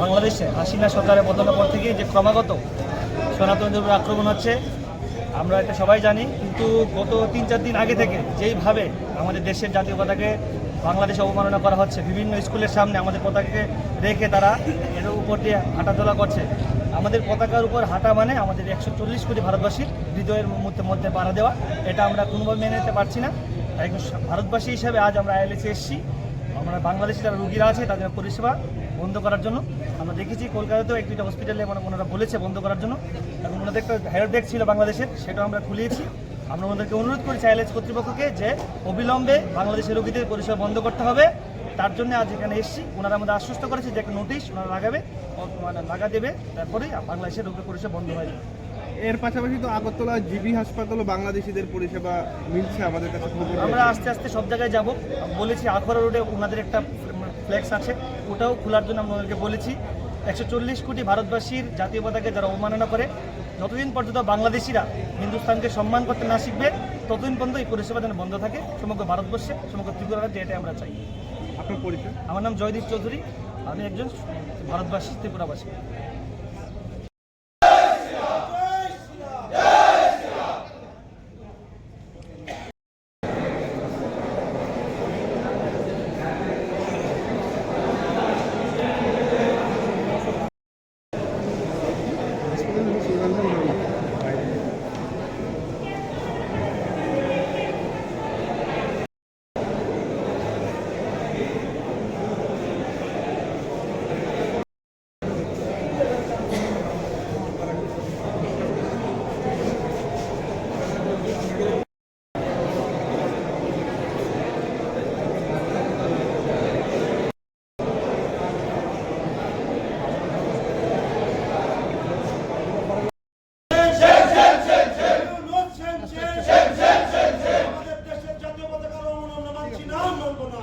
বাংলাদেশে হাসিনা সরকারের পতনের পর থেকে যে ক্রমাগত সনাতন ধর্মের আক্রমণ হচ্ছে, আমরা এটা সবাই জানি, কিন্তু গত তিন চার দিন আগে থেকে যেইভাবে আমাদের দেশের জাতীয় পতাকে বাংলাদেশে অবমাননা করা হচ্ছে, বিভিন্ন স্কুলের সামনে আমাদের পতাকাকে রেখে তারা এর উপর দিয়ে হাঁটাচলা করছে, আমাদের পতাকার উপর হাঁটা মানে আমাদের একশো চল্লিশ কোটি ভারতবাসীর হৃদয়ের মধ্যে মধ্যে বাড়া দেওয়া, এটা আমরা কোনোভাবে মেনে নিতে পারছি না। একজন ভারতবাসী হিসাবে আজ আমরা আইএলএসে এসেছি আমরা বাংলাদেশি যারা রুগীরা আছে, তাদের পরিষেবা বন্ধ করার জন্য। আমরা দেখেছি কলকাতাতেও এক দুইটা হসপিটালে মানে ওনারা বলেছে বন্ধ করার জন্য। এবং ওনাদের একটা হেল্প ডেস্ক ছিল বাংলাদেশের, সেটাও আমরা খুলিয়েছি। আমরা ওনাদেরকে অনুরোধ করেছি আইএলএস কর্তৃপক্ষকে যে অবিলম্বে বাংলাদেশের রোগীদের পরিষেবা বন্ধ করতে হবে। তার জন্য আজ এখানে এসেছি। ওনারা আমাদের আশ্বস্ত করেছে যে একটা নোটিশ ওনারা লাগাবে মানে লাগা দেবে। তারপরেই বাংলাদেশের রোগীর পরিষেবা বন্ধ হয়ে যাবে। এর পাশাপাশি তো আগরতলা জিবি হাসপাতালও বাংলাদেশিদের পরিষেবা মিলছে আমাদের কাছে খবর আমরা আস্তে আস্তে সব জায়গায় যাব। বলেছি আখড়া রোডে ওনাদের একটা ফ্লেক্স আছে ওটাও খোলার জন্য আমরা ওনাদেরকে বলেছি। একশো চল্লিশ কোটি ভারতবাসীর জাতীয় পতাকে যারা অবমাননা করে যতদিন পর্যন্ত বাংলাদেশিরা হিন্দুস্তানকে সম্মান করতে না শিখবে ততদিন পর্যন্ত এই পরিষেবা যেন বন্ধ থাকে। সমগ্র ভারতবর্ষে সমগ্র ত্রিপুরা রাজ্যে এটাই আমরা চাই। আপনার পরিচয়? আমার নাম জয়দীপ চৌধুরী। আমি একজন ভারতবাসী ত্রিপুরাবাসী। মানব না।